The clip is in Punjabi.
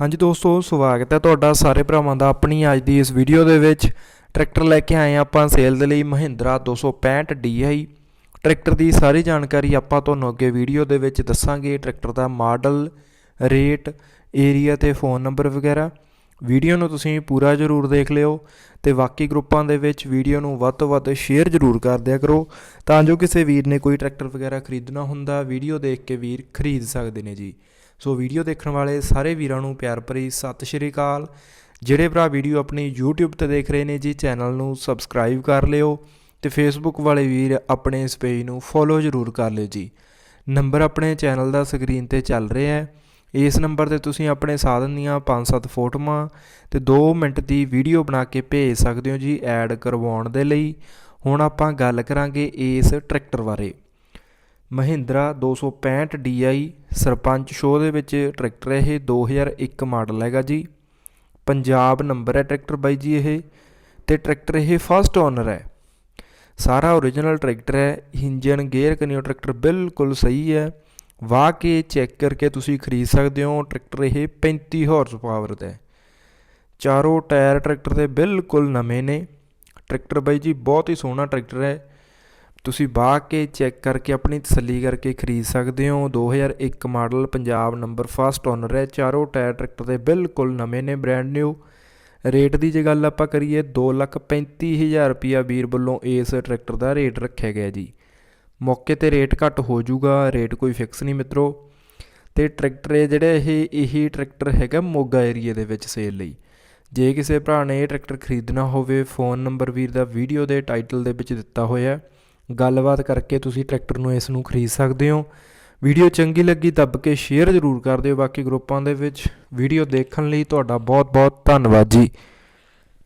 ਹਾਂਜੀ ਦੋਸਤੋ, ਸਵਾਗਤ ਹੈ ਤੁਹਾਡਾ ਸਾਰੇ ਭਰਾਵਾਂ ਦਾ ਆਪਣੀ ਅੱਜ ਦੀ ਇਸ ਵੀਡੀਓ ਦੇ ਵਿੱਚ। ਟਰੈਕਟਰ ਲੈ ਕੇ ਆਏ ਹਾਂ ਆਪਾਂ ਸੇਲ ਦੇ ਲਈ ਮਹਿੰਦਰਾ 265 DI ਟਰੈਕਟਰ ਦੀ ਸਾਰੀ ਜਾਣਕਾਰੀ ਆਪਾਂ ਤੁਹਾਨੂੰ ਅੱਗੇ ਵੀਡੀਓ ਦੇ ਵਿੱਚ ਦੱਸਾਂਗੇ। ਟਰੈਕਟਰ ਦਾ ਮਾਡਲ, ਰੇਟ, ਏਰੀਆ ਤੇ ਫੋਨ ਨੰਬਰ ਵਗੈਰਾ। ਵੀਡੀਓ ਨੂੰ ਤੁਸੀਂ ਪੂਰਾ ਜ਼ਰੂਰ ਦੇਖ ਲਿਓ ਤੇ ਬਾਕੀ ਗਰੁੱਪਾਂ ਦੇ ਵਿੱਚ ਵੀਡੀਓ ਨੂੰ ਵੱਧ ਤੋਂ ਵੱਧ ਸ਼ੇਅਰ ਜ਼ਰੂਰ ਕਰ ਦਿਆ ਕਰੋ ਤਾਂ ਜੋ ਕਿਸੇ ਵੀਰ ਨੇ ਕੋਈ ਟਰੈਕਟਰ ਵਗੈਰਾ ਖਰੀਦਣਾ ਹੁੰਦਾ, ਵੀਡੀਓ ਦੇਖ ਕੇ ਵੀਰ ਖਰੀਦ ਸਕਦੇ ਨੇ ਜੀ। ਸੋ ਵੀਡੀਓ ਦੇਖਣ ਵਾਲੇ ਸਾਰੇ ਵੀਰਾਂ ਨੂੰ ਪਿਆਰ ਭਰੀ ਸਤਿ ਸ਼੍ਰੀ ਅਕਾਲ। ਜਿਹੜੇ ਭਰਾ ਵੀਡੀਓ ਆਪਣੀ YouTube ਤੇ ਦੇਖ ਰਹੇ ਨੇ ਜੀ, ਚੈਨਲ ਨੂੰ ਸਬਸਕ੍ਰਾਈਬ ਕਰ ਲਿਓ ਤੇ Facebook ਵਾਲੇ ਵੀਰ ਆਪਣੇ ਇਸ ਪੇਜ ਨੂੰ ਫੋਲੋ ਜ਼ਰੂਰ ਕਰ ਲਿਓ ਜੀ। ਨੰਬਰ ਆਪਣੇ ਚੈਨਲ ਦਾ ਸਕਰੀਨ ਤੇ ਚੱਲ ਰਿਹਾ ਹੈ। ਇਸ ਨੰਬਰ ਤੇ ਤੁਸੀਂ ਆਪਣੇ ਸਾਧਨ ਦੀਆਂ 5-7 ਫੋਟੋਆਂ ਤੇ 2 ਮਿੰਟ ਦੀ ਵੀਡੀਓ ਬਣਾ ਕੇ ਭੇਜ ਸਕਦੇ ਹੋ ਜੀ ਐਡ ਕਰਵਾਉਣ ਦੇ ਲਈ। ਹੁਣ ਆਪਾਂ ਗੱਲ ਕਰਾਂਗੇ ਇਸ ਟਰੈਕਟਰ ਬਾਰੇ। ਮਹਿੰਦਰਾ 265 DI ਸਰਪੰਚ ਸ਼ੋਅ ਦੇ ਵਿੱਚ ਟਰੈਕਟਰ ਇਹ 2001 ਮਾਡਲ ਹੈਗਾ ਜੀ। ਪੰਜਾਬ ਨੰਬਰ ਹੈ ਟਰੈਕਟਰ ਬਾਈ ਜੀ ਇਹ ਤੇ ਟਰੈਕਟਰ ਇਹ ਫਸਟ ਓਨਰ ਹੈ। ਸਾਰਾ ਓਰੀਜਨਲ ਟਰੈਕਟਰ ਹੈ, ਇੰਜਨ ਗੇਅਰ ਕਨਿਓ ਟਰੈਕਟਰ ਬਿਲਕੁਲ ਸਹੀ ਹੈ। ਵਾਹ ਕੇ ਚੈੱਕ ਕਰਕੇ ਤੁਸੀਂ ਖਰੀਦ ਸਕਦੇ ਹੋ। ਟਰੈਕਟਰ ਇਹ 35 ਹਾਰਸ ਪਾਵਰ ਦਾ ਹੈ। ਚਾਰੋਂ ਟਾਇਰ ਟਰੈਕਟਰ ਦੇ ਬਿਲਕੁਲ ਨਵੇਂ ਨੇ। ਟਰੈਕਟਰ ਬਾਈ ਜੀ ਬਹੁਤ ਹੀ ਸੋਹਣਾ ਟਰੈਕਟਰ ਹੈ। ਤੁਸੀਂ ਵਾਹ ਕੇ ਚੈੱਕ ਕਰਕੇ ਆਪਣੀ ਤਸੱਲੀ ਕਰਕੇ ਖਰੀਦ ਸਕਦੇ ਹੋ। 2001 model Punjab number first owner ਹੈ। ਚਾਰੋਂ ਟਾਇਰ ਟਰੈਕਟਰ ਦੇ ਬਿਲਕੁਲ ਨਵੇਂ ਨੇ ਬ੍ਰੈਂਡ ਨਿਊ ਰੇਟ ਦੀ ਜੇ ਗੱਲ ਆਪਾਂ ਕਰੀਏ 235000 ਰੁਪਿਆ ਵੀਰ ਵੱਲੋਂ ਇਸ ਟਰੈਕਟਰ ਦਾ ਰੇਟ ਰੱਖਿਆ ਗਿਆ ਜੀ। ਮੌਕੇ ਤੇ ਰੇਟ ਘੱਟ ਹੋ ਜਾਊਗਾ, ਰੇਟ ਕੋਈ ਫਿਕਸ ਨਹੀਂ ਮਿੱਤਰੋ। ਤੇ ਟਰੈਕਟਰ ਇਹ ਜਿਹੜਾ ਇਹ, ਇਹੀ ਟਰੈਕਟਰ ਹੈਗਾ ਮੋਗਾ ਏਰੀਆ ਦੇ ਵਿੱਚ ਸੇਲ ਲਈ। ਜੇ ਕਿਸੇ ਭਰਾ ਨੇ ਇਹ ਟਰੈਕਟਰ ਖਰੀਦਣਾ ਹੋਵੇ ਫੋਨ ਨੰਬਰ ਵੀਰ ਦਾ ਵੀਡੀਓ ਦੇ ਟਾਈਟਲ ਦੇ ਵਿੱਚ ਦਿੱਤਾ ਹੋਇਆ ਹੈ। ਗੱਲਬਾਤ ਕਰਕੇ ਤੁਸੀਂ ਟਰੈਕਟਰ ਨੂੰ ਇਸ ਨੂੰ ਖਰੀਦ ਸਕਦੇ ਹੋ। ਵੀਡੀਓ ਚੰਗੀ ਲੱਗੀ ਦੱਬ ਕੇ ਸ਼ੇਅਰ ਜ਼ਰੂਰ ਕਰ ਦਿਓ ਬਾਕੀ ਗਰੁੱਪਾਂ ਦੇ ਵਿੱਚ। ਵੀਡੀਓ ਦੇਖਣ ਲਈ ਤੁਹਾਡਾ ਬਹੁਤ ਬਹੁਤ ਧੰਨਵਾਦ ਜੀ।